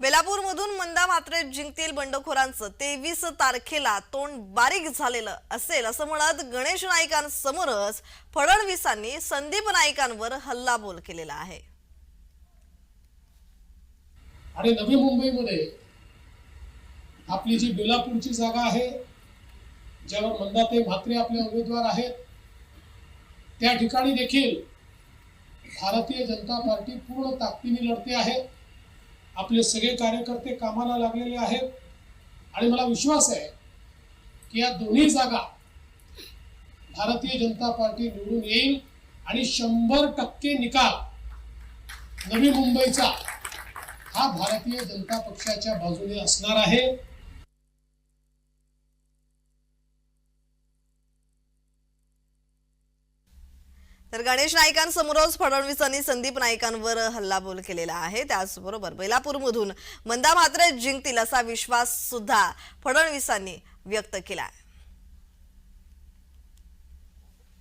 बेलापूरमधून मंदा मात्रे जिंकतील बंडखोरांचं. तेवीस तारखेला तोंड बारीक झालेलं असेल असं म्हणत गणेश नाईकांसमोरच फडणवीसांनी संदीप नाईकांवर हल्लाबोल केलेला आहे. आणि नवी मुंबईमध्ये आपली जी बेलापूरची जागा आहे ज्यावर मंदाते म्हात्रे आपले उमेदवार आहेत त्या ठिकाणी देखील भारतीय जनता पार्टी पूर्ण ताकदीने लढते आहे. आपले सगळे कार्यकर्ते कामाला लागलेले आहेत. आणि मला विश्वास आहे की या दोन्ही जागा भारतीय जनता पार्टी निवडून येईल आणि शंभर टक्के निकाल नवी मुंबईचा हा भारतीय जनता पक्षाच्या बाजूने असणार आहे. तर गणेश नाईकांसमोरच फडणवीसांनी संदीप नाईकांवर हल्लाबोल केलेला आहे. त्याचबरोबर बेलापूरमधून मंदा मात्र जिंकतील असा विश्वास सुद्धा फडणवीसांनी व्यक्त केला आहे